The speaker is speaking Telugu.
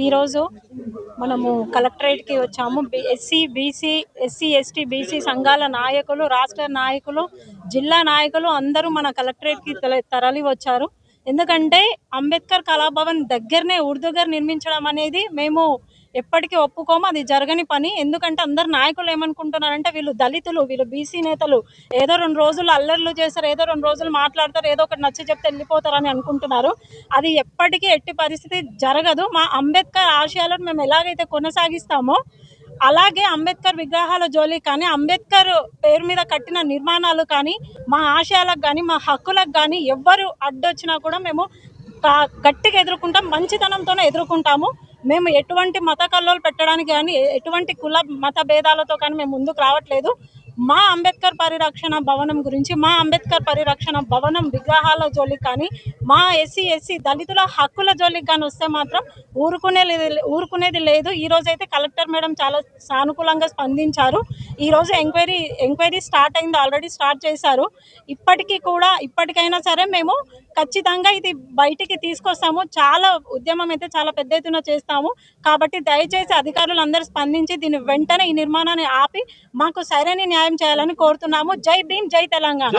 ఈరోజు మనము కలెక్టరేట్కి వచ్చాము. SC BC SC ST BC సంఘాల నాయకులు రాష్ట్ర నాయకులు జిల్లా నాయకులు అందరూ మన కలెక్టరేట్కి తల- తరలి వచ్చారు ఎందుకంటే అంబేద్కర్ కళాభవన్ దగ్గరనే ఉర్దూగర్ నిర్మించడం అనేది మేము ఎప్పటికీ ఒప్పుకోము అది జరగని పని. ఎందుకంటే అందరు నాయకులు ఏమనుకుంటున్నారంటే వీళ్ళు దళితులు వీళ్ళు బీసీ నేతలు ఏదో రెండు రోజులు అల్లర్లు చేస్తారు ఏదో రెండు రోజులు మాట్లాడతారు ఏదో ఒకటి నచ్చ చెప్తే వెళ్ళిపోతారని అనుకుంటున్నారు. అది ఎప్పటికీ ఎట్టి పరిస్థితి జరగదు. మా అంబేద్కర్ ఆశయాలను మేము ఎలాగైతే కొనసాగిస్తామో అలాగే అంబేద్కర్ విగ్రహాల జోలి కానీ అంబేద్కర్ పేరు మీద కట్టిన నిర్మాణాలు కానీ మా ఆశయాలకు కానీ మా హక్కులకు కానీ ఎవ్వరు అడ్డొచ్చినా కూడా మేము గట్టిగా ఎదుర్కొంటాం మంచితనంతోనే ఎదుర్కొంటాము. మేము ఎటువంటి మత కల్లోలు పెట్టడానికి కానీ ఎటువంటి కుల మత భేదాలతో కానీ మేము ముందుకు రావట్లేదు. మా అంబేద్కర్ పరిరక్షణ భవనం గురించి మా అంబేద్కర్ పరిరక్షణ భవనం విగ్రహాల జోలికి కానీ మా ఎస్సీ ఎస్సీ దళితుల హక్కుల జోలికి కానీ వస్తే మాత్రం ఊరుకునే ఊరుకునేది లేదు. ఈరోజు అయితే కలెక్టర్ మేడం చాలా సానుకూలంగా స్పందించారు. ఈరోజు ఎంక్వైరీ ఎంక్వైరీ స్టార్ట్ అయింది ఆల్రెడీ స్టార్ట్ చేశారు. ఇప్పటికీ కూడా ఇప్పటికైనా సరే మేము ఖచ్చితంగా ఇది బయటికి తీసుకొస్తాము. చాలా ఉద్యమం అయితే చాలా పెద్ద ఎత్తున చేస్తాము. కాబట్టి దయచేసి అధికారులు అందరూ స్పందించి దీన్ని వెంటనే ఈ నిర్మాణాన్ని ఆపి మాకు సరైన న్యాయం చేయాలని కోరుతున్నాము. జై భీమ్ జై తెలంగాణ.